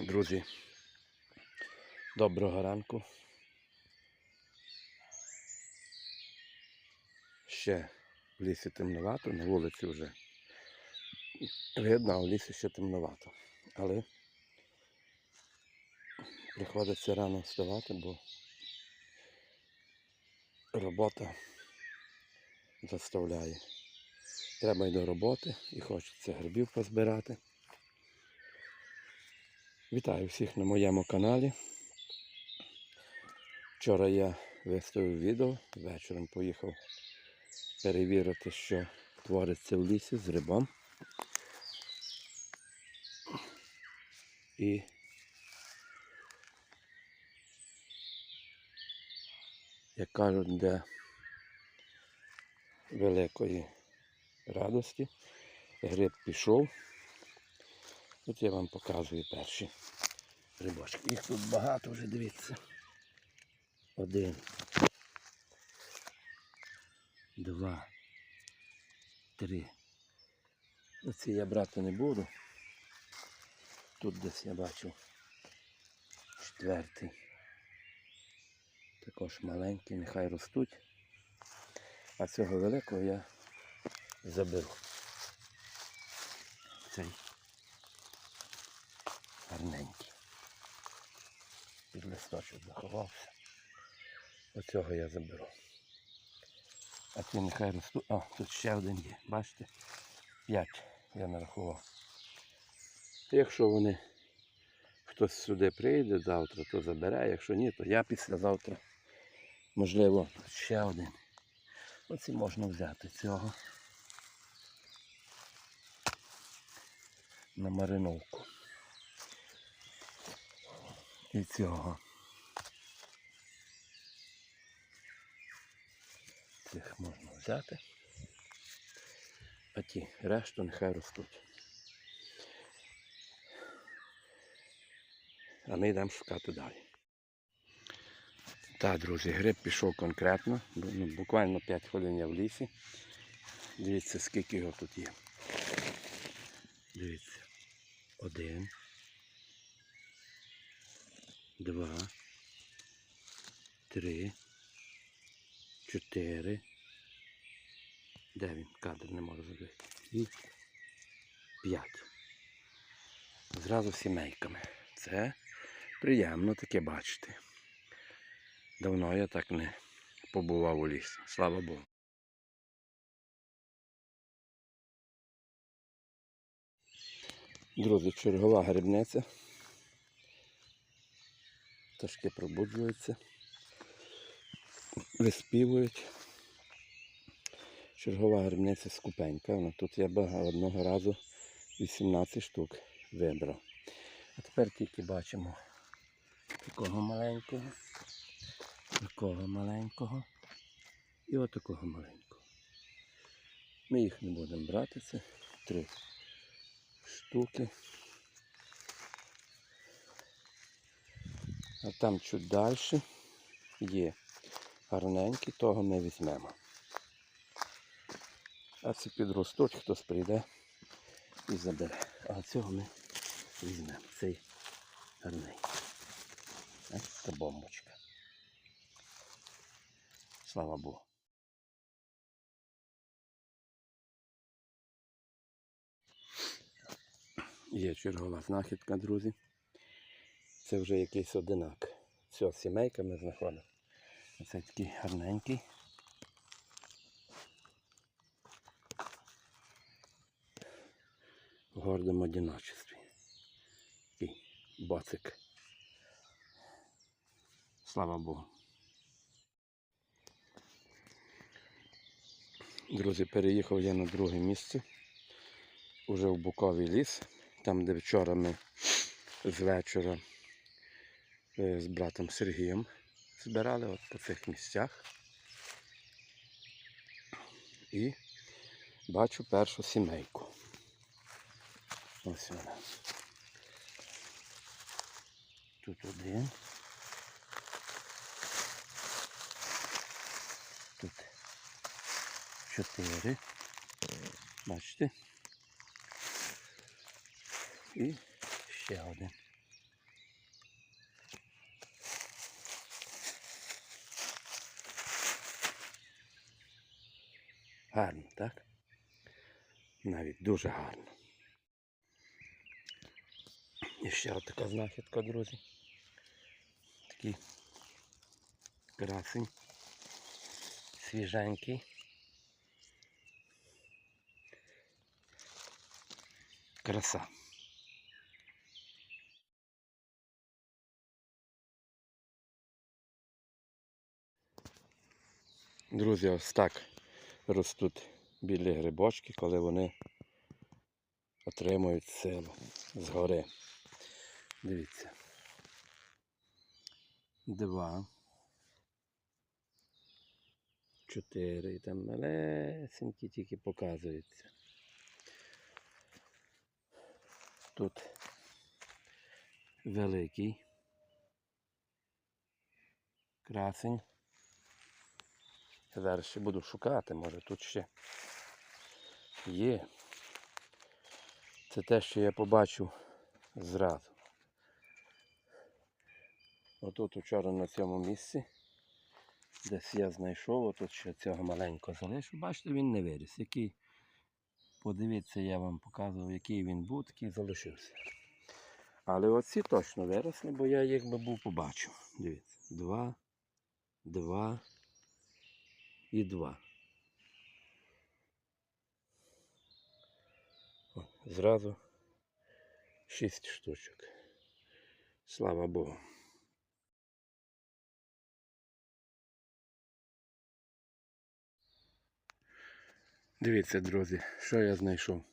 Друзі, доброго ранку. Ще в лісі темновато, на вулиці вже видно, а в лісі ще темновато. Але приходиться рано вставати, бо робота заставляє. Треба й до роботи і хочеться грибів позбирати. Вітаю всіх на моєму каналі. Вчора я виставив відео, вечором поїхав перевірити, що твориться в лісі з рибом. І як кажуть, для великої радості гриб пішов. От я вам показую перші рибочки. Їх тут багато вже, дивіться. Один. Два. Три. Оці я брати не буду. Тут десь я бачу четвертий. Також маленький, нехай ростуть. А цього великого я заберу. Цей гарненький. Під листочок заховався. Оцього я заберу. А ті нехай ростуть. А, тут ще один є. Бачите? П'ять я нарахував. Якщо вони хтось сюди прийде завтра, то забере. Якщо ні, то я післязавтра. Можливо, ще один. Оці можна взяти цього. На мариновку. І цього. Цих можна взяти. А ті решту нехай ростуть. А ми йдемо шукати далі. Так, друзі, гриб пішов конкретно. Ну, Буквально 5 хвилин я в лісі. Дивіться, скільки його тут є. Дивіться. Один. Два. Три. Чотири. Де він? Кадр не можу забити. І п'ять. Зразу сімейками. Це приємно таке бачити. Давно я так не побував у лісі. Слава Богу. Друзі, чергова грибниця. Пташки пробуджуються, виспівують. Чергова грибниця скупенька. Вона тут я бага- одного разу 18 штук вибрав. А тепер тільки бачимо такого маленького, такого маленького і отакого маленького. Ми їх не будемо брати, це три штуки. А там чуть далі є гарненькі, того ми візьмемо. А це підростуть, хтось прийде і забере. А цього ми візьмемо. Цей гарненький. Це бомбочка. Слава Богу. Є чергова знахідка, друзі. Це вже якийсь одинак. Все, сімейка ми знаходимо. Оце такий гарненький. В гордому одиночестві. Такий боцик. Слава Богу. Друзі, переїхав я на друге місце. Уже в Буковий ліс, там, де вчора ми з вечора е, з братом Сергієм збирали от по цих місцях. І бачу першу сімейку. Ось вона. Тут один. Тут чотири. Бачите? І ще один. Гарно, так? Навіть дуже гарно. І ще така знахідка, друзі. Такий красень. Свіженький. Краса. Друзі, ось так ростуть білі грибочки, коли вони отримують силу згори. Дивіться. Два. Чотири. І там малесенькі тільки показуються. Тут великий. Красень. Я зараз ще буду шукати, може тут ще є. Це те, що я побачив зразу. Отут вчора на цьому місці, десь я знайшов, отут ще цього маленького залишив. Бачите, він не виріс. Який, подивіться, я вам показував, який він був, такий залишився. Але оці точно виросли, бо я їх би був побачив. Дивіться, два, два і два. О, зразу шість штучок. Слава Богу. Дивіться, друзі, що я знайшов.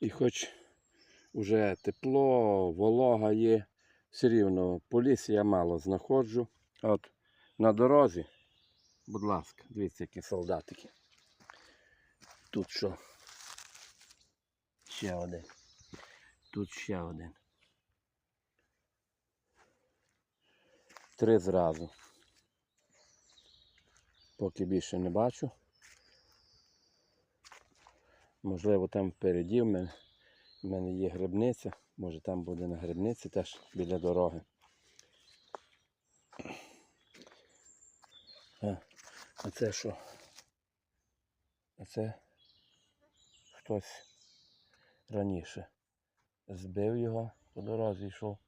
І хоч уже тепло, волога є, все рівно по лісі я мало знаходжу. От на дорозі, будь ласка, дивіться, які солдатики. Тут що? Ще один. Тут ще один. Три зразу. Поки більше не бачу. Можливо, там впереді в мене, в мене є грибниця. Може там буде на грибниці теж біля дороги. А це що? А це хтось раніше збив його по дорозі йшов,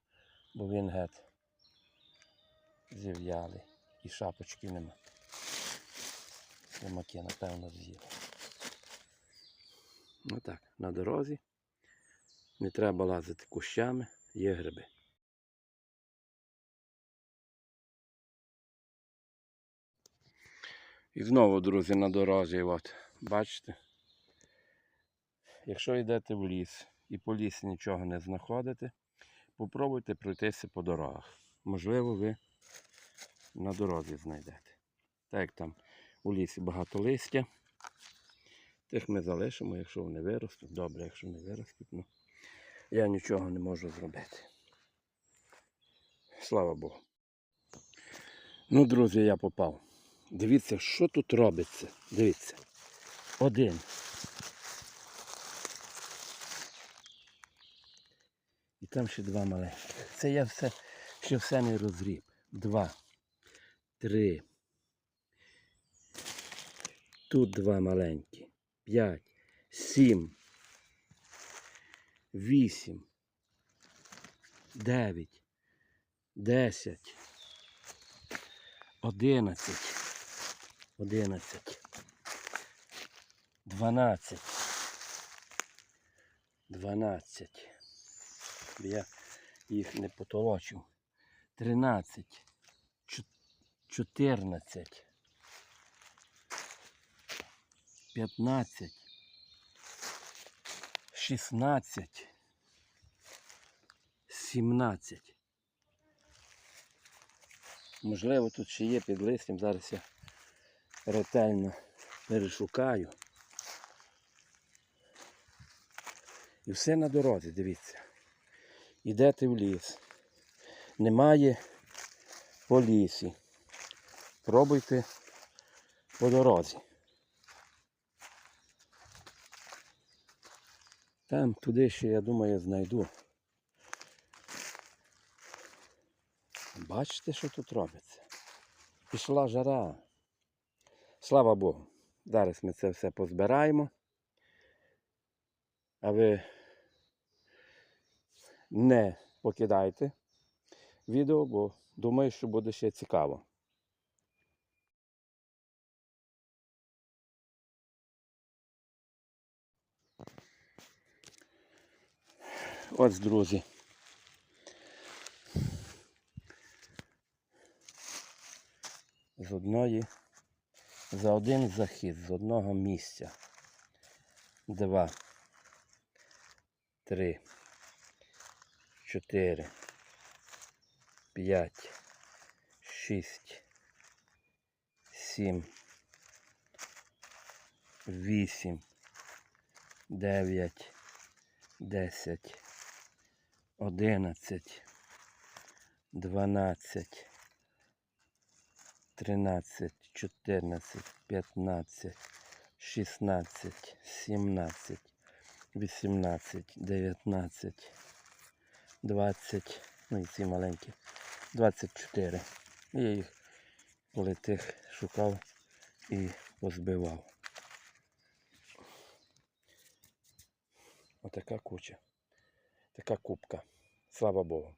бо він геть зів'ялий і шапочки нема. Слимаки, напевно, з'їли. Ну так, на дорозі. Не треба лазити кущами, є гриби. І знову, друзі, на дорозі, от, бачите? Якщо йдете в ліс і по лісі нічого не знаходите, попробуйте пройтися по дорогах. Можливо, ви на дорозі знайдете. Так як там у лісі багато листя. Тих ми залишимо, якщо вони виростуть. Добре, якщо не виростуть, ну я нічого не можу зробити. Слава Богу. Ну, друзі, я попав. Дивіться, що тут робиться. Дивіться. Один. І там ще два маленьких. Це я все, ще все не розріб. Два. Три. Тут два маленькі. П'ять. Сім. Вісім. Дев'ять. Десять. Одинадцять. Одинадцять. Дванадцять. Дванадцять. Я їх не потолочив. Тринадцять. Чо- Чотирнадцять. П'ятнадцять. Шістнадцять. Сімнадцять. Можливо, тут ще є під листям. Зараз я ретельно перешукаю. І все на дорозі, дивіться. Йдете в ліс. Немає по лісі. Пробуйте по дорозі. Там туди ще, я думаю, знайду. Бачите, що тут робиться? Пішла жара. Слава Богу. Зараз ми це все позбираємо. А ви не покидайте відео, бо думаю, що буде ще цікаво. Ось, друзі. З одної, за один захід, з одного місця. Два, три, чотири, п'ять, шість, сім, вісім, дев'ять, десять, одинадцять, дванадцять, тринадцять, чотирнадцять, п'ятнадцять, шістнадцять, сімнадцять, вісімнадцять, дев'ятнадцять, двадцять, ну і ці маленькі, двадцять чотири. Я їх коли тих шукав і позбивав. Отака куча. Така кубка. Слава Богу.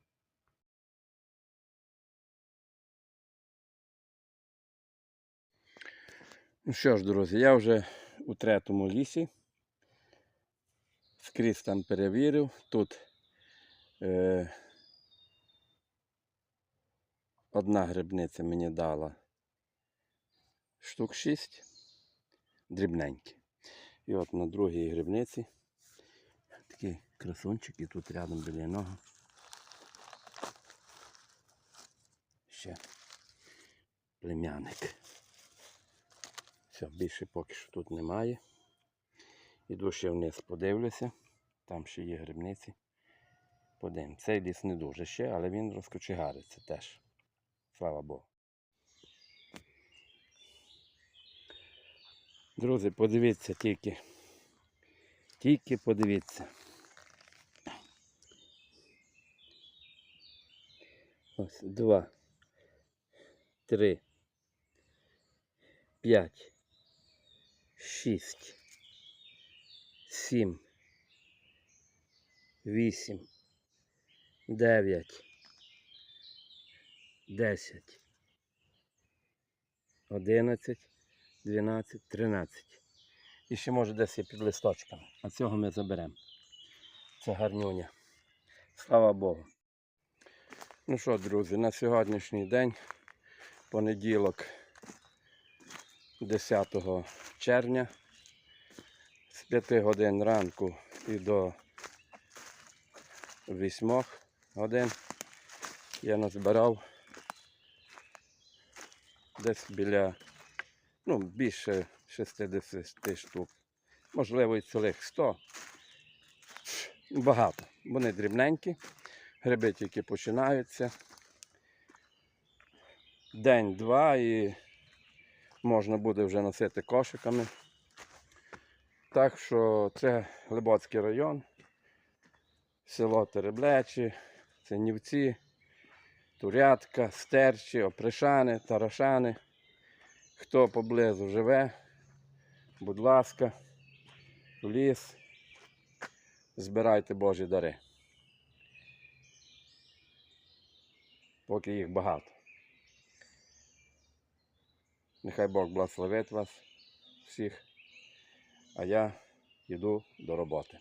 Ну що ж, друзі, я вже у третьому лісі. Скрізь там перевірив. Тут е, одна грибниця мені дала штук 6 дрібненькі. І от на другій грибниці такий красунчик і тут рядом біля нього. Ще племянник. Все, більше поки що тут немає. Іду ще вниз подивлюся. Там ще є грибниці. Подивимо. Цей ліс не дуже ще, але він розкочегариться теж. Слава Богу. Друзі, подивіться тільки. Тільки подивіться. Ось два, три, п'ять, шість, сім, вісім, дев'ять, десять, одинадцять, дванадцять, тринадцять. І ще може десь є під листочками. А цього ми заберемо. Це гарнюня. Слава Богу. Ну що, друзі, на сьогоднішній день, понеділок, 10 червня, з 5 годин ранку і до 8 годин я назбирав десь біля, ну, більше 60 штук. Можливо, і цілих 100. Багато. Вони дрібненькі. Гриби тільки починаються. День-два і можна буде вже носити кошиками. Так що це Глибоцький район, село Тереблечі, Синівці, Турятка, Стерчі, Опришани, Тарашани. Хто поблизу живе, будь ласка, в ліс, збирайте Божі дари. Поки їх багато. Нехай Бог благословить вас всіх, а я йду до роботи.